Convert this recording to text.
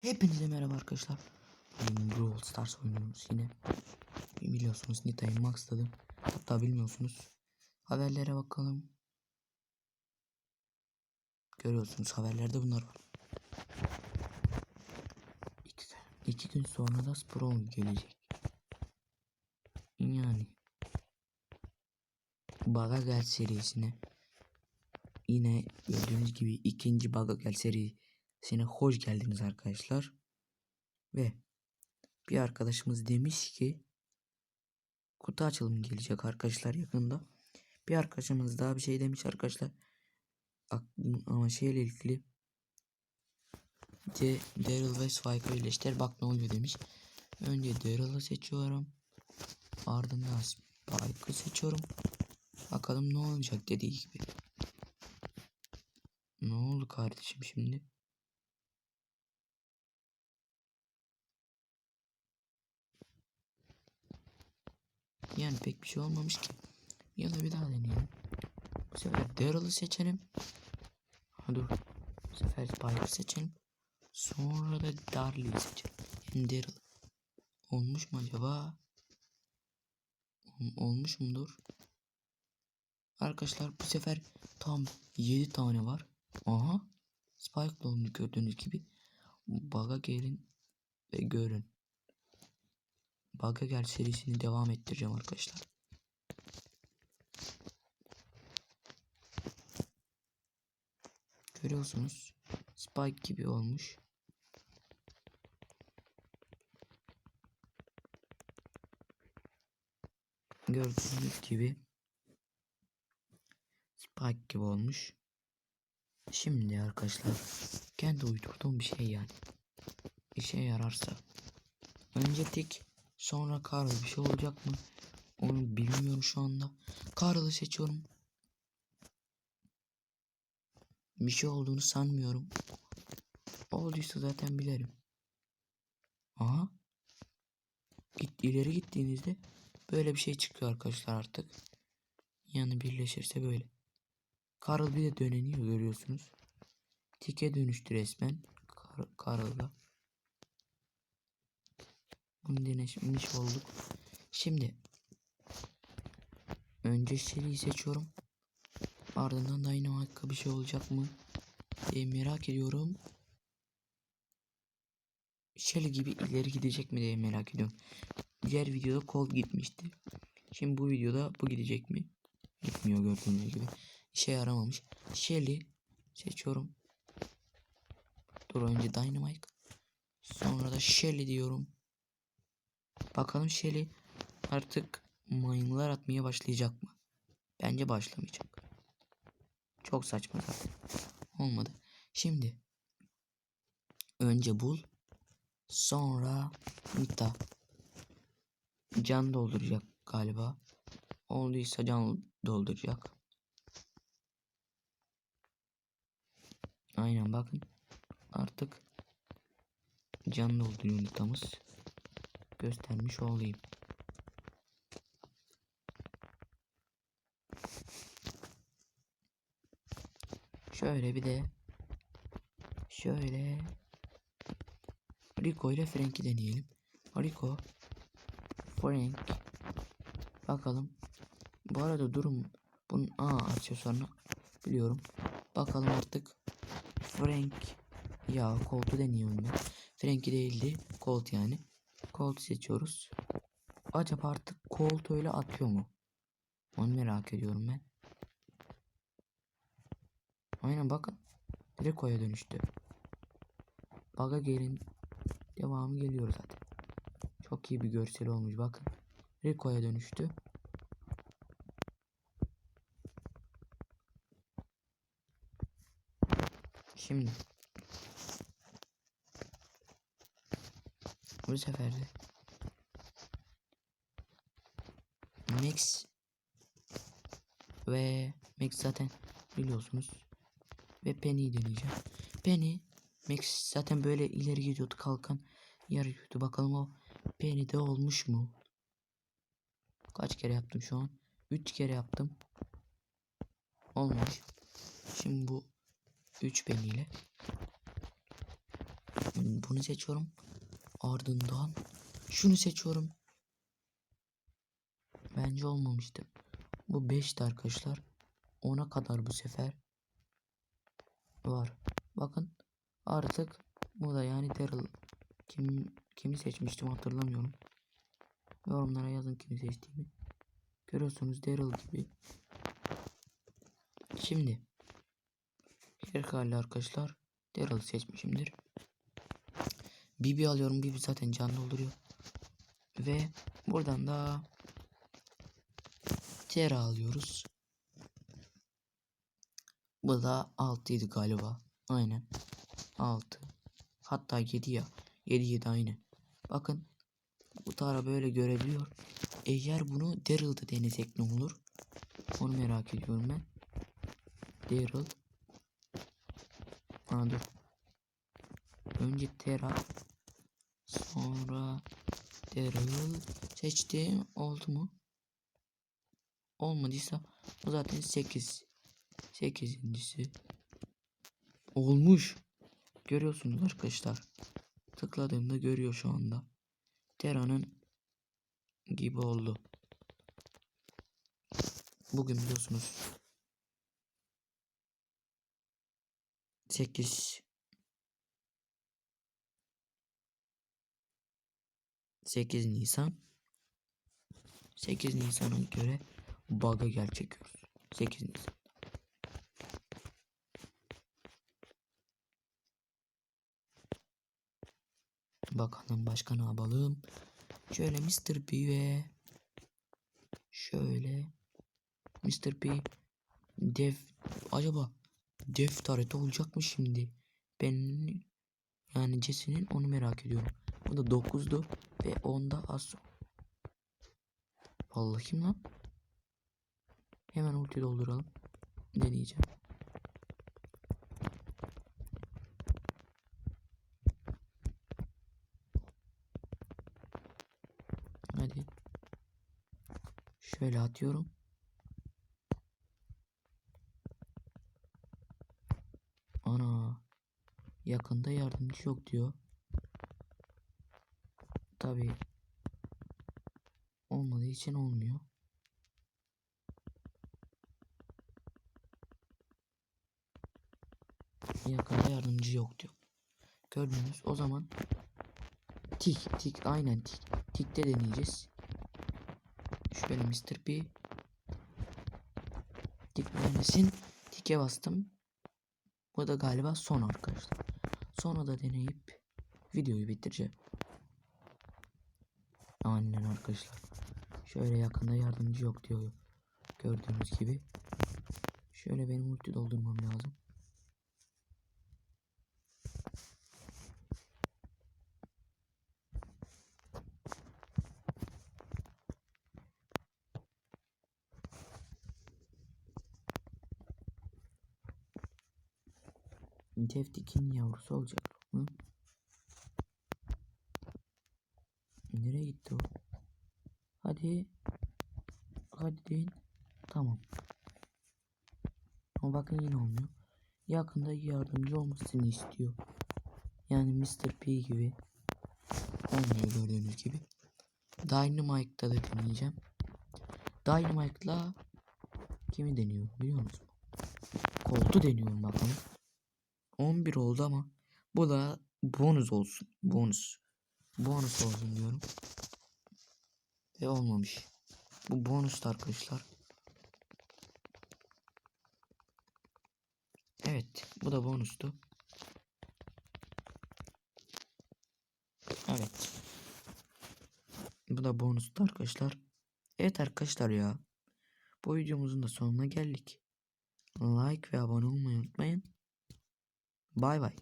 Hepinize merhaba arkadaşlar. Bugün Brawl Stars oynuyoruz yine. Biliyorsunuz Nita'yı maxladım. Hatta bilmiyorsunuz. Haberlere bakalım. Görüyorsunuz haberlerde bunlar var. İki, iki gün sonra da Sproul gelecek. Yani. Baga Gel serisine. Yine gördüğünüz gibi ikinci Baga Gel serisine hoş geldiniz arkadaşlar. Ve bir arkadaşımız demiş ki kutu açılımı gelecek arkadaşlar yakında. Bir arkadaşımız daha bir şey demiş arkadaşlar. Ama şeyle ilgili de Daryl ve Spike'ı birleştir bak ne oluyor demiş. Önce Daryl'ı seçiyorum. Ardından Spike'ı seçiyorum. Bakalım ne olacak dediği gibi. Ne oldu kardeşim şimdi? Yani pek bir şey olmamış ki. Ya da bir daha deneyelim. Bu sefer Daryl'ı seçelim. Ha dur. Bu sefer Spike'ı seçelim. Sonra da Darley'i seçelim. Yani Daryl. Olmuş mu acaba? Ol- Olmuş mudur? Arkadaşlar bu sefer tam 7 tane var. Aha. Spike'la oldu gördüğünüz gibi. Bug'a gelin ve görün. Bug'a gel serisini devam ettireceğim arkadaşlar. Görüyorsunuz. Spike gibi olmuş. Gördüğünüz gibi Spike gibi olmuş. Şimdi arkadaşlar kendi uydurduğum bir şey yani. İşe yararsa. Önce tik sonra Carl bir şey olacak mı? Onu bilmiyorum şu anda. Carl'ı seçiyorum. Bir şey olduğunu sanmıyorum. Olduysa zaten bilirim. Aha. Git, ileri gittiğinizde böyle bir şey çıkıyor arkadaşlar artık. Yani birleşirse böyle. Carl bir de döneniyor görüyorsunuz. Tike dönüştü resmen. Kar. Bunu denemiş olduk. Şimdi önce Shelly'yi seçiyorum. Ardından Dynamite'ka bir şey olacak mı diye merak ediyorum. Shelly gibi ileri gidecek mi diye merak ediyorum. Diğer videoda Colt gitmişti. Şimdi bu videoda bu gidecek mi? Gitmiyor gördüğünüz gibi. İşe yaramamış. Shelly seçiyorum. Dur önce Dynamite. Sonra da Shelly diyorum. Bakalım Shelly artık mayınlar atmaya başlayacak mı? Bence başlamayacak. Çok saçma zaten. Olmadı. Şimdi önce bul. Sonra Nita. Can dolduracak galiba. Olduysa can dolduracak. Aynen bakın. Artık can dolduruyor Nita'mız. Göstermiş olayım. Şöyle bir de şöyle Rico ile Frank'i deneyelim. Rico Frank bakalım. Bu arada durum bunun A aksesuarını biliyorum. Bakalım artık Frank ya Colt'u deniyorum ben. Frank'i değildi. Colt yani. Colt seçiyoruz. Acaba artık Colt öyle atıyor mu? Onu merak ediyorum ben. Aynen bakın. Rico'ya dönüştü. Baga gelin. Devamı geliyor zaten. Çok iyi bir görsel olmuş bakın. Rico'ya dönüştü. Şimdi bu sefer de Max ve Max zaten biliyorsunuz ve Penny'yi deneyeceğim. Penny Max zaten böyle ileri gidiyordu kalkan yarıyordu. Bakalım o Penny'de olmuş mu? Kaç kere yaptım şu an? 3 kere yaptım. Olmamış. Şimdi bu 3 Penny ile Bunu seçiyorum. Ardından şunu seçiyorum. Bence olmamıştı. Bu 5'ti arkadaşlar. 10'a kadar bu sefer var. Bakın artık bu da yani Daryl kim kimi seçmiştim hatırlamıyorum. Yorumlara yazın kimi seçtiğimi. Görüyorsunuz Daryl gibi. Şimdi Herhalde arkadaşlar Daryl seçmişimdir. Bibi alıyorum. Bibi zaten can dolduruyor. Ve buradan da Tera alıyoruz. Bu da 6 idi galiba. Aynen. 6. Hatta 7 ya. 7 7 aynı. Bakın bu tara böyle görebiliyor. Eğer bunu Daryl'da denesek ne olur? Onu merak ediyorum ben. Daryl. Ha dur. Önce Tera. Sonra Daryl seçtim. Oldu mu? Olmadıysa bu zaten 8. 8.si. Olmuş. Görüyorsunuz arkadaşlar. Tıkladığımda görüyor şu anda. Tera'nın gibi oldu. Bugün biliyorsunuz 8 8 Nisan 8 Nisan'a göre bug'a gel çekiyoruz. 8 Nisan. Bakalım başka ne yapalım. Şöyle Mr. P ve şöyle Mr. P dev acaba dev tarihte olacak mı şimdi? Ben yani Jesse'nin onu merak ediyorum. Bu da 9'du ve 10'da az Vallahi kim lan? Hemen ulti dolduralım. Deneyeceğim. Hadi. Şöyle atıyorum. Ana. Yakında yardımcı yok diyor. Tabii. Olmadığı için olmuyor. Yakında yardımcı yok diyor. Gördünüz. O zaman tik tik aynen tik. Tikte deneyeceğiz. Şöyle Mr. P. Tik vermesin. Tike bastım. Bu da galiba son arkadaşlar. Sonra da deneyip videoyu bitireceğim. Aynen arkadaşlar. Şöyle yakında yardımcı yok diyor. Gördüğünüz gibi. Şöyle benim ulti doldurmam lazım. Tevtik'in yavrusu olacak mı? Nereye gitti o? Hadi. Hadi deyin. Tamam. Ama bakın yine olmuyor. Yakında yardımcı olmasını istiyor. Yani Mr. P gibi. Olmuyor gördüğünüz gibi. Dynamite'da da deneyeceğim. Dynamite'la kimi deniyor biliyor musun? Colt'u deniyorum bakalım. 11 oldu ama bu da bonus olsun. Bonus. Bonus olsun diyorum. Ve olmamış. Bu bonustu arkadaşlar. Evet. Bu da bonustu. Evet. Bu da bonustu arkadaşlar. Evet arkadaşlar ya. Bu videomuzun da sonuna geldik. Like ve abone olmayı unutmayın. Bay bay.